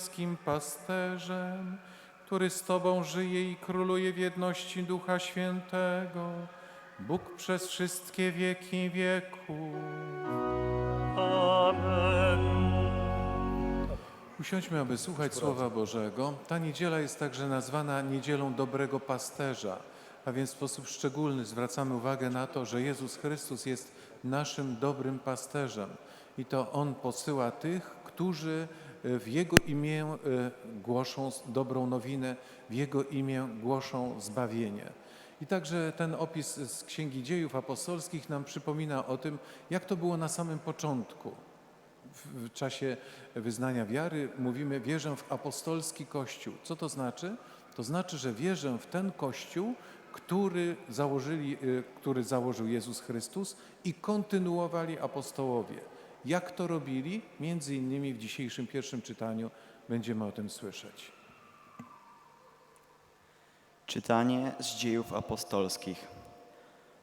Pańskim pasterzem, który z Tobą żyje i króluje w jedności Ducha Świętego, Bóg przez wszystkie wieki wieków. Amen. Usiądźmy, aby słuchać Słowa Bożego. Ta niedziela jest także nazwana Niedzielą Dobrego Pasterza, a więc w sposób szczególny zwracamy uwagę na to, że Jezus Chrystus jest naszym dobrym pasterzem i to On posyła tych, którzy w Jego imię e, głoszą dobrą nowinę, w Jego imię głoszą zbawienie. I także ten opis z Księgi Dziejów Apostolskich nam przypomina o tym, jak to było na samym początku w czasie wyznania wiary mówimy wierzę w apostolski Kościół. Co to znaczy? To znaczy, że wierzę w ten Kościół, który, założyli, y, który założył Jezus Chrystus i kontynuowali apostołowie. Jak to robili? Między innymi w dzisiejszym pierwszym czytaniu będziemy o tym słyszeć. Czytanie z dziejów apostolskich.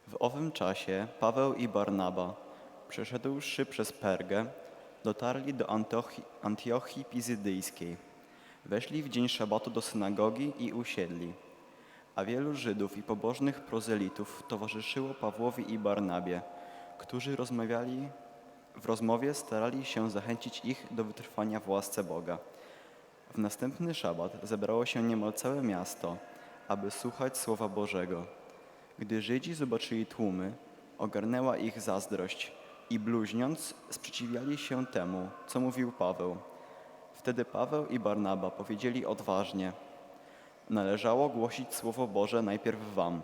W owym czasie Paweł i Barnaba, przeszedłszy przez Pergę, dotarli do Antiochi, Antiochii Pizydyjskiej. Weszli w dzień szabatu do synagogi i usiedli. A wielu Żydów i pobożnych prozelitów towarzyszyło Pawłowi i Barnabie, którzy rozmawiali, w rozmowie starali się zachęcić ich do wytrwania w łasce Boga. W następny szabat zebrało się niemal całe miasto, aby słuchać Słowa Bożego. Gdy Żydzi zobaczyli tłumy, ogarnęła ich zazdrość i bluźniąc sprzeciwiali się temu, co mówił Paweł. Wtedy Paweł i Barnaba powiedzieli odważnie: Należało głosić Słowo Boże najpierw wam.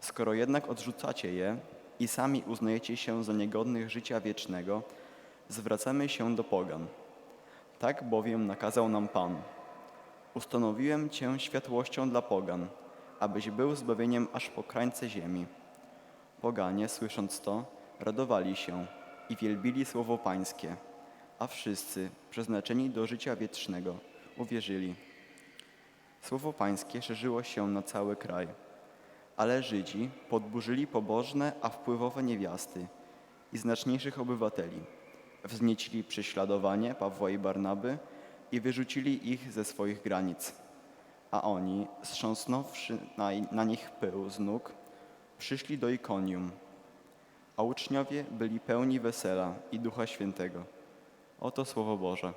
Skoro jednak odrzucacie je i sami uznajecie się za niegodnych życia wiecznego, zwracamy się do pogan. Tak bowiem nakazał nam Pan. Ustanowiłem Cię światłością dla pogan, abyś był zbawieniem aż po krańce ziemi. Poganie, słysząc to, radowali się i wielbili słowo Pańskie, a wszyscy, przeznaczeni do życia wiecznego, uwierzyli. Słowo Pańskie szerzyło się na cały kraj, ale Żydzi podburzyli pobożne, a wpływowe niewiasty i znaczniejszych obywateli. Wzniecili prześladowanie Pawła i Barnaby i wyrzucili ich ze swoich granic. A oni, strząsnąwszy na, na nich pył z nóg, przyszli do Ikonium. A uczniowie byli pełni wesela i Ducha Świętego. Oto Słowo Boże.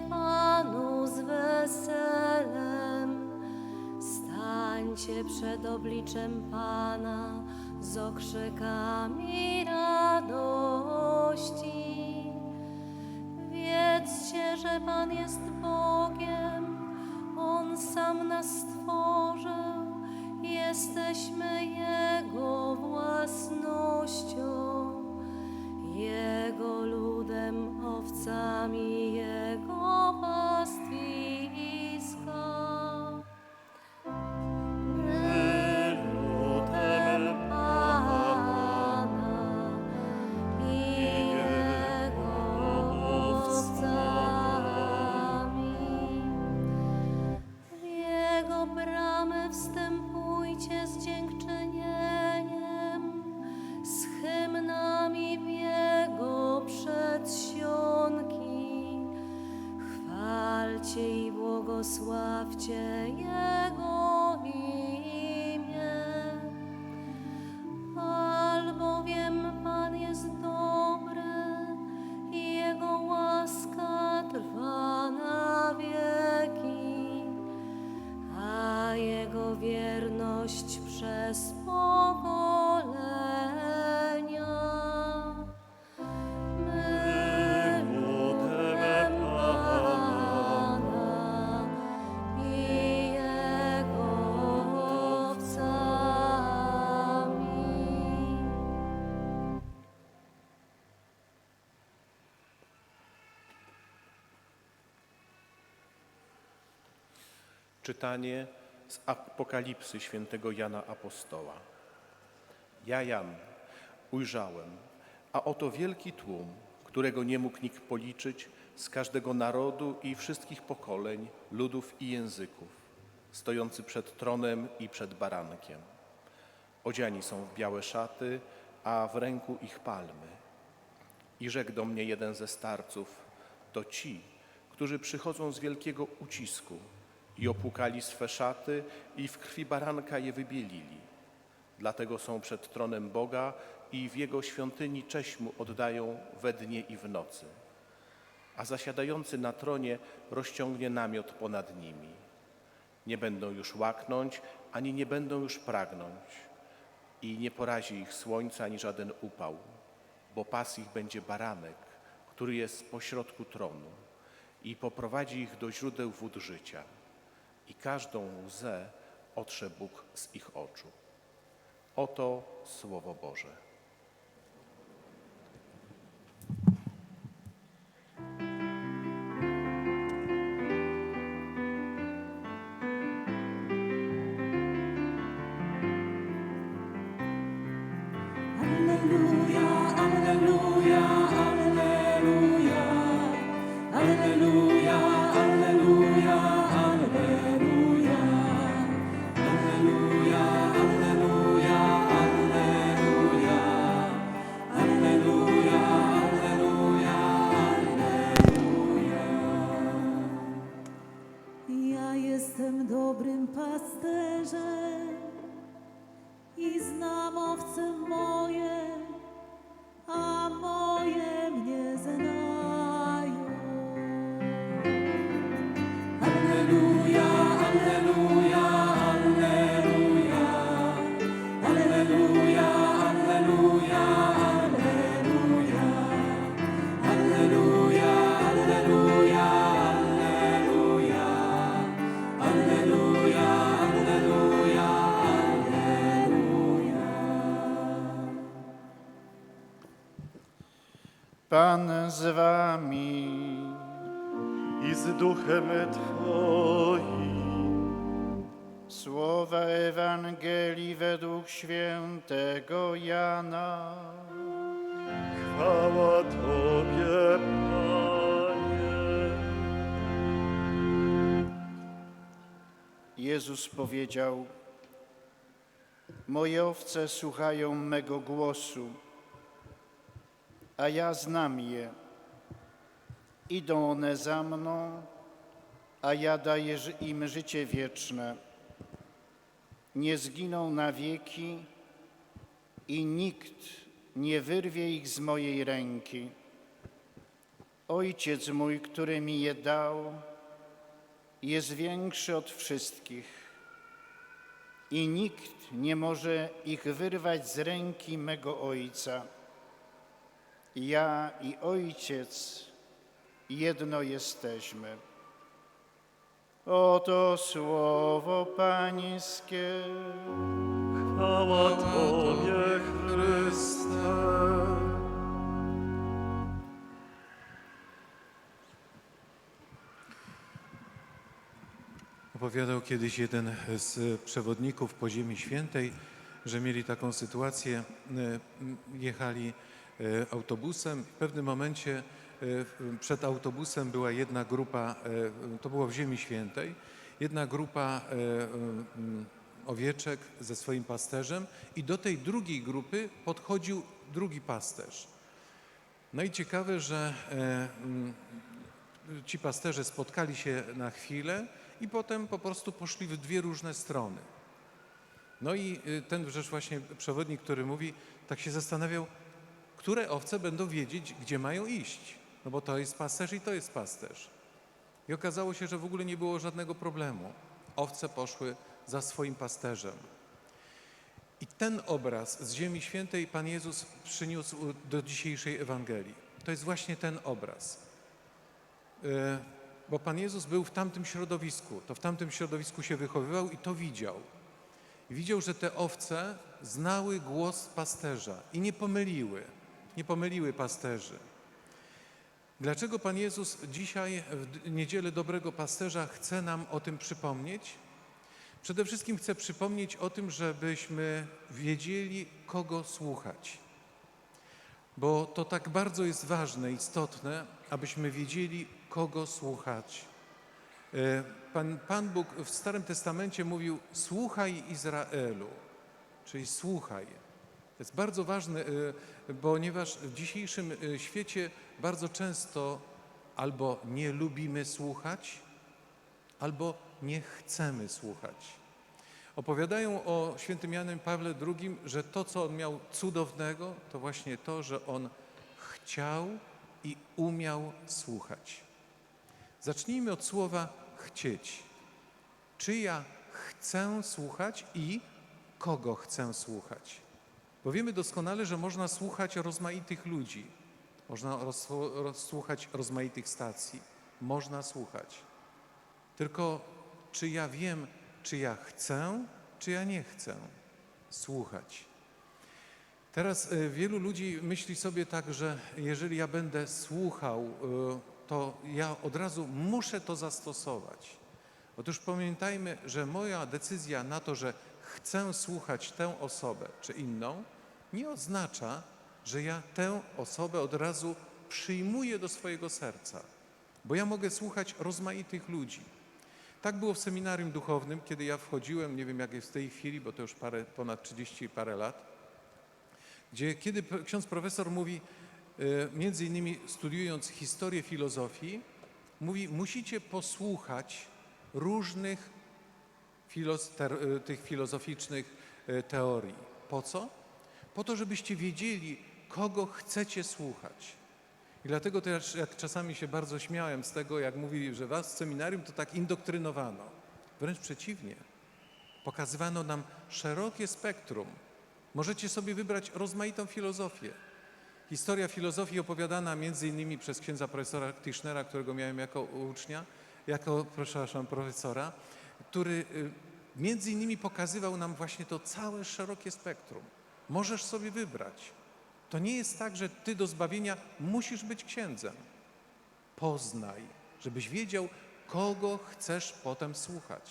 Panu z weselem, stańcie przed obliczem Pana z okrzykami radości. Wiedzcie, że Pan jest Bogiem, On sam nas stworzył, jesteśmy Jego własnością. Jego ludem, owcami Jego Czytanie z Apokalipsy świętego Jana Apostoła. Ja, Jan, ujrzałem, a oto wielki tłum, którego nie mógł nikt policzyć, z każdego narodu i wszystkich pokoleń, ludów i języków, stojący przed tronem i przed barankiem. Odziani są w białe szaty, a w ręku ich palmy. I rzekł do mnie jeden ze starców, to ci, którzy przychodzą z wielkiego ucisku i opłukali swe szaty i w krwi baranka je wybielili. Dlatego są przed tronem Boga i w Jego świątyni cześć Mu oddają we dnie i w nocy. A zasiadający na tronie rozciągnie namiot ponad nimi. Nie będą już łaknąć, ani nie będą już pragnąć. I nie porazi ich słońca ani żaden upał, bo pas ich będzie baranek, który jest pośrodku tronu i poprowadzi ich do źródeł wód życia. I każdą łzę otrze Bóg z ich oczu. Oto Słowo Boże. Pan z wami i z duchem Twoim. słowa Ewangelii według świętego Jana. Chwała Tobie, Panie. Jezus powiedział: Moje owce słuchają mego głosu, a ja znam je. Idą one za mną, a ja daję im życie wieczne. Nie zginą na wieki i nikt nie wyrwie ich z mojej ręki. Ojciec mój, który mi je dał, jest większy od wszystkich i nikt nie może ich wyrwać z ręki mego Ojca. Ja i Ojciec jedno jesteśmy. Oto słowo Pańskie. Chwała Tobie, Chryste. Opowiadał kiedyś jeden z przewodników po Ziemi Świętej, że mieli taką sytuację, e, jechali autobusem, w pewnym momencie e, przed autobusem była jedna grupa, e, to było w Ziemi Świętej, jedna grupa e, owieczek ze swoim pasterzem i do tej drugiej grupy podchodził drugi pasterz. No i ciekawe, że e, m, ci pasterze spotkali się na chwilę i potem po prostu poszli w dwie różne strony. No i y, ten rzecz właśnie przewodnik, który mówi, tak się zastanawiał, które owce będą wiedzieć, gdzie mają iść. No bo to jest pasterz i to jest pasterz. I okazało się, że w ogóle nie było żadnego problemu. Owce poszły za swoim pasterzem. I ten obraz z Ziemi Świętej Pan Jezus przyniósł do dzisiejszej Ewangelii. To jest właśnie ten obraz. E, Bo Pan Jezus był w tamtym środowisku, to w tamtym środowisku się wychowywał i to widział. Widział, że te owce znały głos pasterza i nie pomyliły, nie pomyliły pasterzy. Dlaczego Pan Jezus dzisiaj, w niedzielę Dobrego Pasterza, chce nam o tym przypomnieć? Przede wszystkim chce przypomnieć o tym, żebyśmy wiedzieli, kogo słuchać. Bo to tak bardzo jest ważne, istotne, abyśmy wiedzieli, kogo słuchać. E, Pan, Pan Bóg w Starym Testamencie mówił: Słuchaj Izraelu, czyli słuchaj. Jest bardzo ważne, e, ponieważ w dzisiejszym e, świecie bardzo często albo nie lubimy słuchać, albo nie chcemy słuchać. Opowiadają o świętym Janem Pawle II, że to, co on miał cudownego, to właśnie to, że on chciał i umiał słuchać. Zacznijmy od słowa chcieć. Czy ja chcę słuchać i kogo chcę słuchać? Bo wiemy doskonale, że można słuchać rozmaitych ludzi, można rozsłuchać rozmaitych stacji, można słuchać. Tylko czy ja wiem, czy ja chcę, czy ja nie chcę słuchać? Teraz y, wielu ludzi myśli sobie tak, że jeżeli ja będę słuchał, y, to ja od razu muszę to zastosować. Otóż pamiętajmy, że moja decyzja na to, że chcę słuchać tę osobę czy inną, nie oznacza, że ja tę osobę od razu przyjmuję do swojego serca, bo ja mogę słuchać rozmaitych ludzi. Tak było w seminarium duchownym, kiedy ja wchodziłem, nie wiem jak jest w tej chwili, bo to już parę, ponad 30 parę lat, gdzie kiedy ksiądz profesor mówi, y, między innymi studiując historię filozofii, mówi, musicie posłuchać różnych tych filozoficznych y, teorii. Po co? Po to, żebyście wiedzieli, kogo chcecie słuchać. I dlatego też, jak czasami się bardzo śmiałem z tego, jak mówili, że was w seminarium to tak indoktrynowano. Wręcz przeciwnie. Pokazywano nam szerokie spektrum. Możecie sobie wybrać rozmaitą filozofię. Historia filozofii opowiadana między innymi przez księdza profesora Tischnera, którego miałem jako ucznia, jako, przepraszam, profesora, który y, między innymi pokazywał nam właśnie to całe szerokie spektrum. Możesz sobie wybrać. To nie jest tak, że ty do zbawienia musisz być księdzem. Poznaj, żebyś wiedział, kogo chcesz potem słuchać.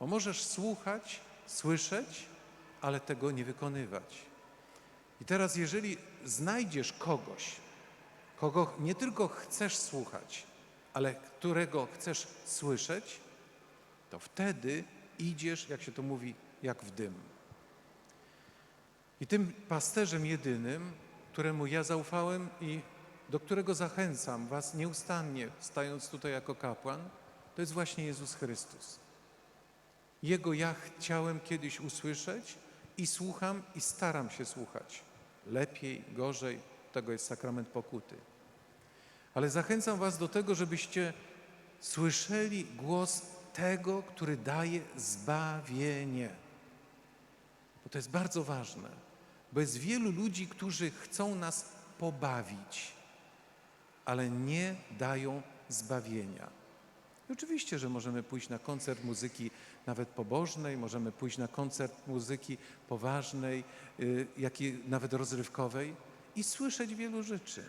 Bo możesz słuchać, słyszeć, ale tego nie wykonywać. I teraz, jeżeli znajdziesz kogoś, kogo nie tylko chcesz słuchać, ale którego chcesz słyszeć, to wtedy idziesz, jak się to mówi, jak w dym. I tym pasterzem jedynym, któremu ja zaufałem i do którego zachęcam Was nieustannie, stając tutaj jako kapłan, to jest właśnie Jezus Chrystus. Jego ja chciałem kiedyś usłyszeć i słucham i staram się słuchać. Lepiej, gorzej, tego jest sakrament pokuty. Ale zachęcam Was do tego, żebyście słyszeli głos tego, który daje zbawienie. Bo to jest bardzo ważne, bo jest wielu ludzi, którzy chcą nas pobawić, ale nie dają zbawienia. I oczywiście, że możemy pójść na koncert muzyki nawet pobożnej, możemy pójść na koncert muzyki poważnej, y, jak i nawet rozrywkowej i słyszeć wielu rzeczy.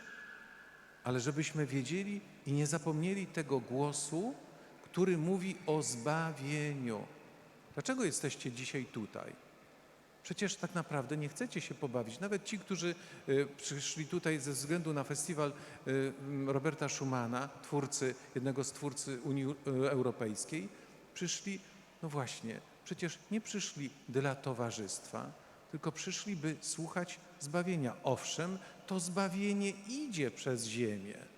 Ale żebyśmy wiedzieli i nie zapomnieli tego głosu, który mówi o zbawieniu. Dlaczego jesteście dzisiaj tutaj? Przecież tak naprawdę nie chcecie się pobawić. Nawet ci, którzy y, przyszli tutaj ze względu na festiwal y, Roberta Schumana, twórcy, jednego z twórcy Unii y, Europejskiej, przyszli, no właśnie, przecież nie przyszli dla towarzystwa, tylko przyszli, by słuchać zbawienia. Owszem, to zbawienie idzie przez ziemię.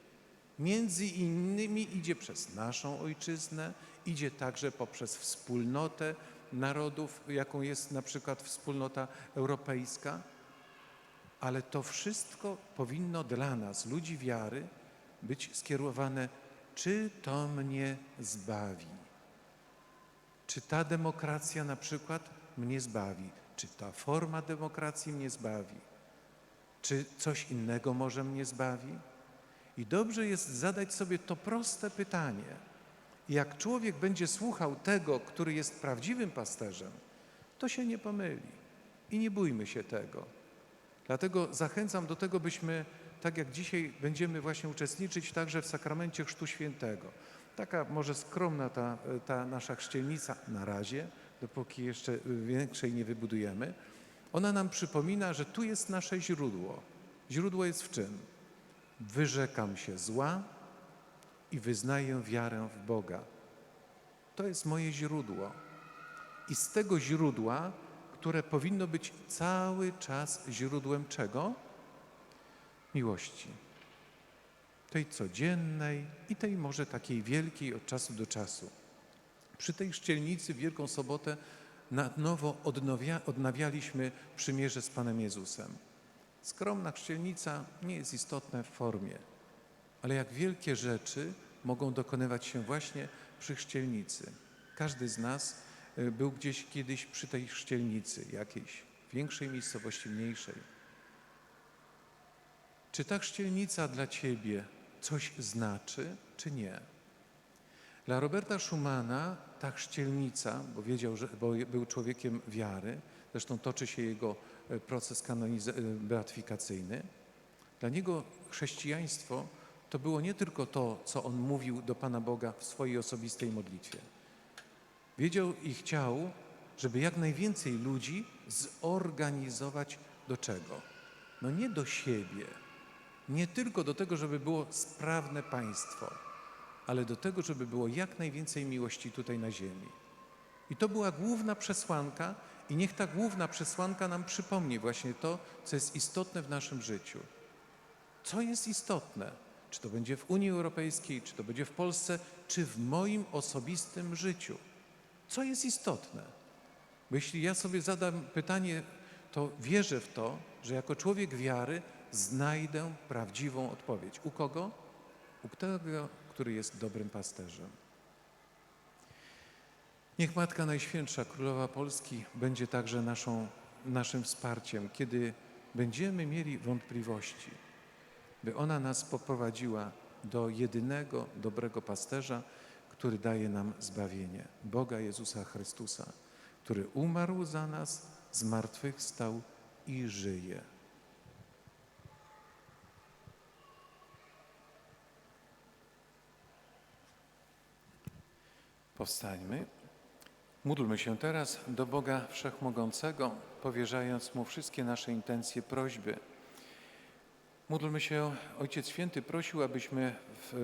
Między innymi idzie przez naszą ojczyznę, idzie także poprzez wspólnotę narodów, jaką jest na przykład wspólnota europejska, ale to wszystko powinno dla nas, ludzi wiary, być skierowane, czy to mnie zbawi. Czy ta demokracja na przykład mnie zbawi? Czy ta forma demokracji mnie zbawi? Czy coś innego może mnie zbawi? I dobrze jest zadać sobie to proste pytanie. Jak człowiek będzie słuchał tego, który jest prawdziwym pasterzem, to się nie pomyli. I nie bójmy się tego. Dlatego zachęcam do tego, byśmy tak jak dzisiaj będziemy właśnie uczestniczyć także w sakramencie Chrztu Świętego. Taka może skromna ta, ta nasza chrzcielnica na razie, dopóki jeszcze większej nie wybudujemy. Ona nam przypomina, że tu jest nasze źródło. Źródło jest w czym? Wyrzekam się zła i wyznaję wiarę w Boga. To jest moje źródło. I z tego źródła, które powinno być cały czas źródłem czego? Miłości. Tej codziennej i tej może takiej wielkiej od czasu do czasu. Przy tej szczelnicy w Wielką Sobotę na nowo odnowia, odnawialiśmy przymierze z Panem Jezusem. Skromna chrzcielnica nie jest istotna w formie, ale jak wielkie rzeczy mogą dokonywać się właśnie przy chrzcielnicy. Każdy z nas y, był gdzieś kiedyś przy tej chrzcielnicy, jakiejś większej miejscowości, mniejszej. Czy ta chrzcielnica dla Ciebie coś znaczy, czy nie? Dla Roberta Schumana ta chrzcielnica, bo wiedział, że bo był człowiekiem wiary, zresztą toczy się jego e, proces e, beatyfikacyjny, dla niego chrześcijaństwo to było nie tylko to, co on mówił do Pana Boga w swojej osobistej modlitwie. Wiedział i chciał, żeby jak najwięcej ludzi zorganizować do czego? No nie do siebie, nie tylko do tego, żeby było sprawne państwo, ale do tego, żeby było jak najwięcej miłości tutaj na ziemi. I to była główna przesłanka, i niech ta główna przesłanka nam przypomni właśnie to, co jest istotne w naszym życiu. Co jest istotne? Czy to będzie w Unii Europejskiej, czy to będzie w Polsce, czy w moim osobistym życiu? Co jest istotne? Bo jeśli ja sobie zadam pytanie, to wierzę w to, że jako człowiek wiary znajdę prawdziwą odpowiedź. U kogo? U tego, który jest dobrym pasterzem. Niech Matka Najświętsza, Królowa Polski, będzie także naszą, naszym wsparciem, kiedy będziemy mieli wątpliwości, by ona nas poprowadziła do jedynego dobrego pasterza, który daje nam zbawienie Boga Jezusa Chrystusa, który umarł za nas, zmartwychwstał i żyje. Powstańmy. Módlmy się teraz do Boga Wszechmogącego, powierzając Mu wszystkie nasze intencje, prośby. Módlmy się, Ojciec Święty prosił, abyśmy w